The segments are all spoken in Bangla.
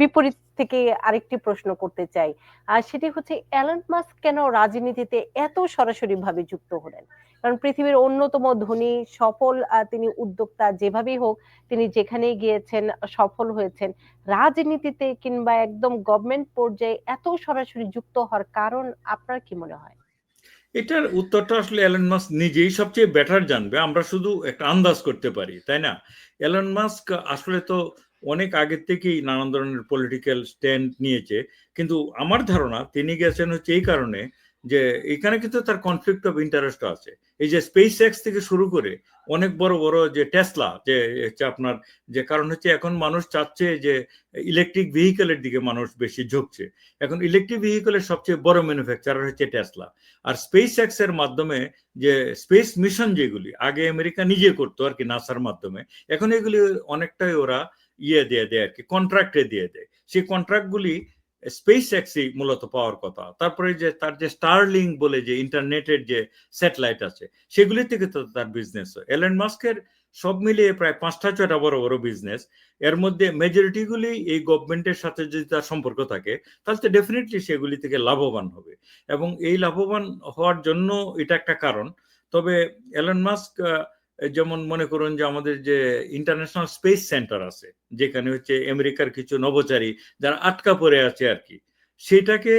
বিপরীত থেকে আরেকটি প্রশ্ন করতে চাই। আর সেটি হচ্ছে অ্যালন মাস্ক কেন রাজনীতিতে এত সরাসরি ভাবে যুক্ত হলেন? কারণ পৃথিবীর অন্যতম ধনী, সফল তিনি উদ্যোক্তা যেভাবেই হোক, তিনি যেখানেই গিয়েছেন, সফল হয়েছেন, রাজনীতিতে কিংবা একদম গভর্নমেন্ট পর্যায়ে এত সরাসরি যুক্ত হওয়ার কারণ আপনার কি মনে হয়? এটার উত্তরটা আসলে এলন মাস্ক নিজেই সবচেয়ে বেটার জানবে। আমরা শুধু একটা আন্দাজ করতে পারি, তাই না? এলন মাস্ক আসলে তো অনেক আগের থেকেই নানান ধরনের পলিটিক্যাল স্ট্যান্ড নিয়েছে। কিন্তু আমার ধারণা তিনি গেছেন হচ্ছে এই কারণে যে এখানে কিন্তু তার কনফ্লিক্ট অফ ইন্টারেস্ট আছে। এই যে স্পেস এক্স থেকে শুরু করে অনেক বড় বড় যে টেসলা যে হচ্ছে আপনার যে কারণ হচ্ছে এখন মানুষ চাচ্ছে যে ইলেকট্রিক ভেহিকেলের দিকে মানুষ বেশি ঝুঁকছে। এখন ইলেকট্রিক ভেহিকেলের সবচেয়ে বড় ম্যানুফ্যাকচারার হচ্ছে টেসলা আর স্পেস এক্সের মাধ্যমে যে স্পেস মিশন যেগুলি, আগে আমেরিকা নিজে করতো আর কি নাসার মাধ্যমে, এখন এগুলি অনেকটাই ওরা ইয়ে দিয়ে দেয় আর কি কন্ট্রাক্টে দিয়ে দেয়। সেই কন্ট্রাক্টগুলি স্পেস এক্সই মূলত পাওয়ার কথা। তারপরে যে তার যে স্টারলিং বলে যে ইন্টারনেটের যে স্যাটেলাইট আছে, সেগুলি থেকে তো তার বিজনেস হয়। এলেন মাস্কের সব মিলিয়ে প্রায় পাঁচটা ছয়টা বড় বড় বিজনেস এর মধ্যে মেজরিটিগুলি এই গভর্নমেন্টের সাথে যদি তার সম্পর্ক থাকে, তাহলে তো ডেফিনেটলি সেগুলি থেকে লাভবান হবে। এবং এই লাভবান হওয়ার জন্য এটা একটা কারণ। তবে এলন মাস্ক যেমন মনে করুন যে আমাদের যে ইন্টারন্যাশনাল স্পেস সেন্টার আছে, যেখানে হচ্ছে আমেরিকার কিছু নবচারী যারা আটকা পড়ে আছে আর কি, সেটাকে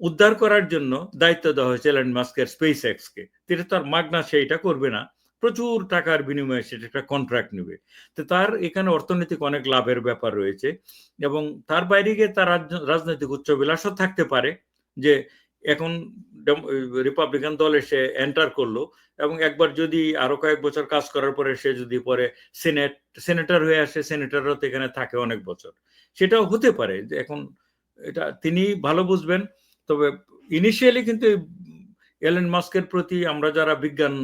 উদ্ধার করার জন্য দায়িত্ব দেওয়া হয়েছে এলন মাস্কের স্পেস এক্সকে তিনি তার মাগনা সেইটা করবে না, প্রচুর টাকার বিনিময়ে সেটা একটা কন্ট্রাক্ট নেবে। তো তার এখানে অর্থনৈতিক অনেক লাভের ব্যাপার রয়েছে এবং তার বাইরে গিয়ে তার রাজনৈতিক উচ্চবিলাসও থাকতে পারে যে এখন রিপাবলিকান দল এসে এন্টার করল এবং একবার যদি আরও কয়েক বছর কাজ করার পরে সে যদি পরে সেনেট সেনেটর হয়ে আসে সেনেটরও তো এখানে থাকে অনেক বছর। সেটাও হতে পারে এখন এটা তিনি ভালো বুঝবেন, তবে ইনিশিয়ালি কিন্তু এলেন মাস্কের প্রতি আমরা যারা বিজ্ঞান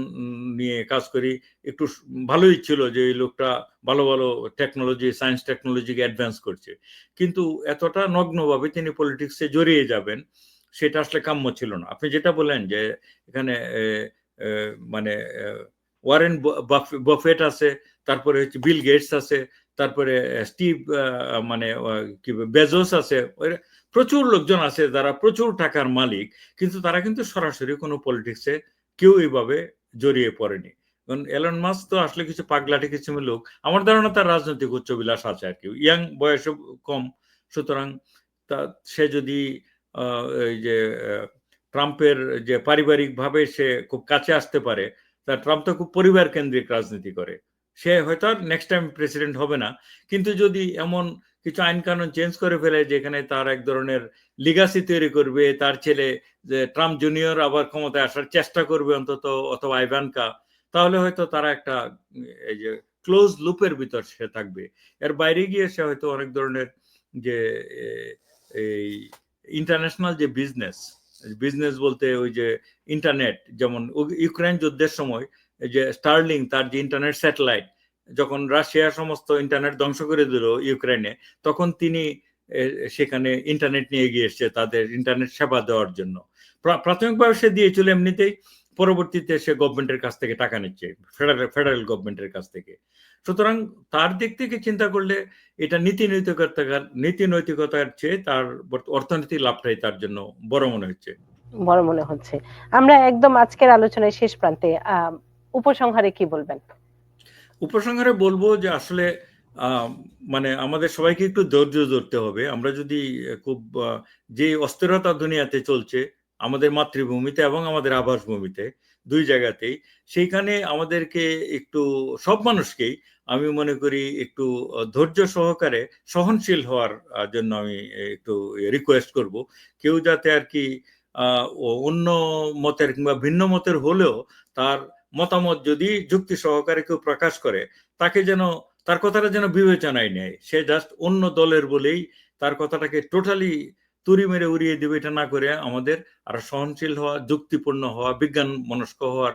নিয়ে কাজ করি, একটু ভালোই ছিল যে এই লোকটা ভালো ভালো টেকনোলজি সায়েন্স টেকনোলজিকে অ্যাডভান্স করছে। কিন্তু এতটা নগ্নভাবে তিনি পলিটিক্সে জড়িয়ে যাবেন সেটা আসলে কাম্য ছিল না। আপনি যেটা বলেন যে এখানে মানে ওয়ারেন বফেট আছে, তারপরে হচ্ছে বিল গেটস আছে, তারপরে স্টিভ মানে কি বেজোস আছে প্রচুর লোকজন আছে, যারা প্রচুর টাকার মালিক, কিন্তু তারা কিন্তু সরাসরি কোনো পলিটিক্সে কেউ এইভাবে জড়িয়ে পড়েনি। কারণ এলন মাস তো আসলে কিছু পাগলাটি কিছু লোক, আমার ধারণা তার রাজনৈতিক উচ্চবিলাস আছে আর কি। ইয়াং বয়স কম, সুতরাং তা, সে যদি যে ট্রাম্পের যে পারিবারিকভাবে সে খুব কাছে আসতে পারে, তা ট্রাম্প তো খুব পরিবার কেন্দ্রিক রাজনীতি করে। সে হয়তো আর নেক্সট টাইম প্রেসিডেন্ট হবে না। কিন্তু যদি এমন কিছু আইন কানুন চেঞ্জ করে ফেলে, যেখানে তার এক ধরনের লিগাসি তৈরি করবে, তার ছেলে যে ট্রাম্প জুনিয়র আবার ক্ষমতায় আসার চেষ্টা করবে অন্তত, অথবা আইভানকা তাহলে হয়তো তারা একটা, এই যে ক্লোজ লুপের ভিতর সে থাকবে। এর বাইরে গিয়ে সে হয়তো অনেক ধরনের যে এই ইন্টারন্যাশনাল যে বিজনেস বিজনেস বলতে ওই যে ইন্টারনেট যেমন ইউক্রেন যুদ্ধের সময় যে স্টার্লিং তার যে ইন্টারনেট স্যাটেলাইট যখন রাশিয়া সমস্ত ইন্টারনেট ধ্বংস করে দিল ইউক্রেনে, তখন তিনি সেখানে ইন্টারনেট নিয়ে গিয়ে এসছে তাদের ইন্টারনেট সেবা দেওয়ার জন্য। প্রাথমিকভাবে সে দিয়েছিল এমনিতেই পরবর্তীতে সে গভর্নমেন্টের কাছ থেকে টাকা নিচ্ছে ফেডারেল ফেডারেল গভর্নমেন্টের কাছ থেকে। সুতরাং তার দিক থেকে চিন্তা করলে এটা নীতি নৈতিকতার নীতি নৈতিকতার চেয়ে তার অর্থনীতি লাভটাই তার জন্য বড় মনে হচ্ছে। বড় মনে হচ্ছে। আমরা একদম আজকের আলোচনায় শেষ প্রান্তে উপসংহারে কি বলবেন? উপসংহারে বলব যে আসলে মানে আমাদের সবাইকে একটু ধৈর্য ধরতে হবে। আমরা যদি খুব যে অস্থিরতা দুনিয়াতে চলছে আমাদের মাতৃভূমিতে এবং আমাদের আবাস ভূমিতে দুই জায়গাতেই। সেইখানে আমাদেরকে একটু, সব মানুষকেই আমি মনে করি একটু ধৈর্য সহকারে সহনশীল হওয়ার জন্য আমি একটু রিকোয়েস্ট করব। কেউ যাতে আর কি অন্য মতের কিংবা ভিন্ন মতের হলেও তার মতামত যদি যুক্তি সহকারে কেউ প্রকাশ করে, তাকে যেন, তার কথাটা যেন বিবেচনায় নেয়। সে জাস্ট অন্য দলের বলেই তার কথাটাকে টোটালি তুরি মেরে উড়িয়ে দেবে এটা না করে আমাদের আর সহনশীল হওয়া, যুক্তিপূর্ণ হওয়া বিজ্ঞান মনস্ক হওয়ার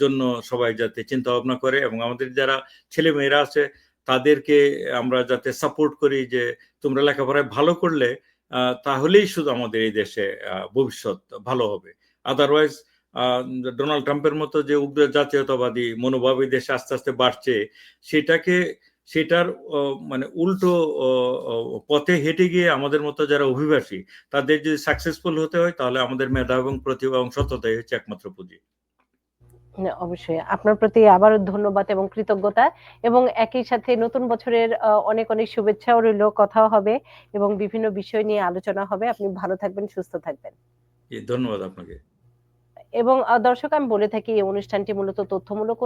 জন্য সবাই যাতে চিন্তা ভাবনা করে এবং আমাদের যারা ছেলে মেয়েরা আছে তাদেরকে আমরা যাতে সাপোর্ট করি যে তোমরা লেখাপড়ায় ভালো করলে তাহলেই শুধু আমাদের এই দেশে ভবিষ্যৎ ভালো হবে। আদারওয়াইজ ডোনাল্ড ট্রাম্পের মতো যে উগ্র জাতীয়তাবাদী মনোভাবী দেশে আস্তে আস্তে বাড়ছে, সেটাকে সেটার মানে উল্টো পথে হেঁটে গিয়ে আমাদের মতো যারা অভিবাসী তাদের যদি সাকসেসফুল হতে হয় তাহলে আমাদের মেধা এবং প্রতিভা এবং সততাই হচ্ছে একমাত্র পুঁজি। অবশ্যই। আপনার প্রতি আবারও ধন্যবাদ এবং কৃতজ্ঞতা এবং একই সাথে নতুন বছরের অনেক অনেক শুভেচ্ছাও রইল কথাও হবে এবং বিভিন্ন বিষয় নিয়ে আলোচনা হবে। আপনি ভালো থাকবেন সুস্থ থাকবেন। ধন্যবাদ আপনাকে। এবং দর্শক আমি বলে থাকি এই অনুষ্ঠানটি মূলত তথ্যমূলক